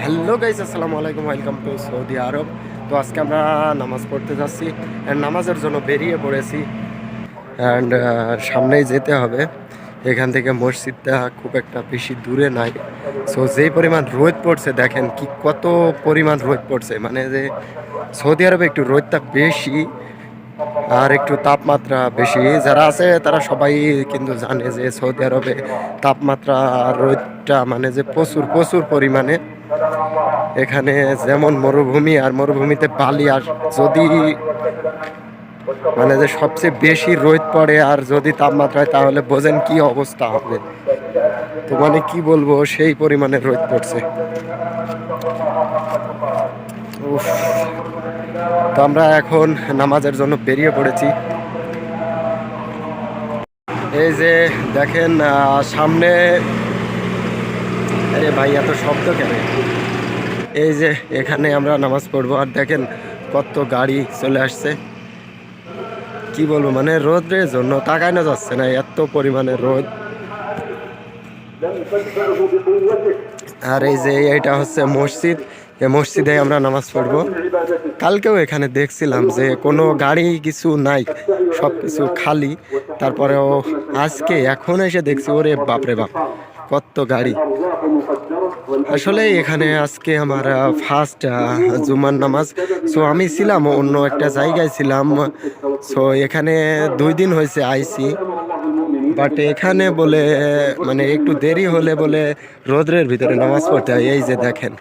Hello guys আসসালামু আলাইকুম welcome to Saudi আরব তো আজকে আমরা নামাজ পড়তে যাচ্ছি অ্যান্ড নামাজের জন্য বেরিয়ে পড়েছি অ্যান্ড সামনেই যেতে হবে। এখান থেকে মসজিদটা খুব একটা বেশি দূরে নাই। সো যেই পরিমাণ রোদ পড়ছে, দেখেন কি কত পরিমাণ রোদ পড়ছে। মানে যে সৌদি আরবে একটু রোদটা বেশি আর একটু তাপমাত্রা বেশি। যারা আছে, তারা সবাই কিন্তু জানে যে সৌদি আরবে তাপমাত্রা আর রোদটা মানে যে প্রচুর প্রচুর পরিমাণে এখানে যেমন মরুভূমি আর মরুভূমিতে বালি, আর যদি মানে যে সবচেয়ে বেশি রোদ পড়ে আর যদি তাপমাত্রা হয় তাহলে বোঝেন কি অবস্থা হবে। তো মানে কি বলব, সেই পরিমাণে রোদ পড়ছে। তো আমরা এখন নামাজের জন্য বেরিয়ে পড়েছি। এই যে দেখেন সামনে আরে ভাই, এত শব্দ কেন? এই যে এখানে আমরা নামাজ পড়ব, আর দেখেন কত গাড়ি চলে আসছে। কি বলব মানে রোদের জন্য তাকানো যাচ্ছে না, এত পরিমাণে রোদ। আর এই যে এটা হচ্ছে মসজিদ, এই মসজিদে আমরা নামাজ পড়ব। কালকেও এখানে দেখছিলাম যে কোনো গাড়ি কিছু নাই, সব কিছু খালি। তারপরেও আজকে এখন এসে দেখছি, ওরে বাপরে বাপ, কত গাড়ি। আসলে এখানে আজকে আমার ফার্স্ট জুমার নামাজ। সো আমি ছিলাম অন্য একটা জায়গায় ছিলাম। সো এখানে দুই দিন হয়েছে আইসি। বাট এখানে বলে মানে একটু দেরি হলে বলে রোদ্রের ভিতরে নামাজ পড়তে হয়। এই যে দেখেন।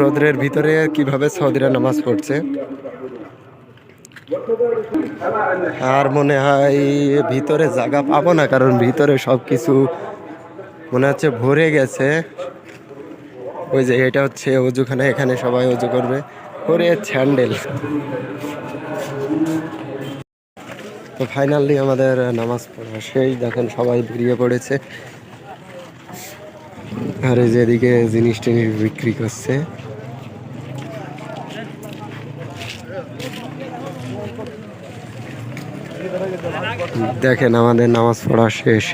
রোদ্রের ভিতরে কীভাবে সৌদিরা নামাজ পড়ছে? আর মনে হয় ভিতরে জায়গা পাবো না, কারণ ভিতরে সব কিছু মনে হচ্ছে ভরে গেছে। ওই যে এটা হচ্ছে অজুখানা, এখানে সবাই অজু করবে। করে স্যান্ডেল। তো ফাইনালি আমাদের নামাজ পড়া সেই দেখেন সবাই বেরিয়ে পড়েছে। আর এই যে এদিকে জিনিস টিনিস বিক্রি করছে। দেখেন আমাদের নামাজ পড়া শেষ।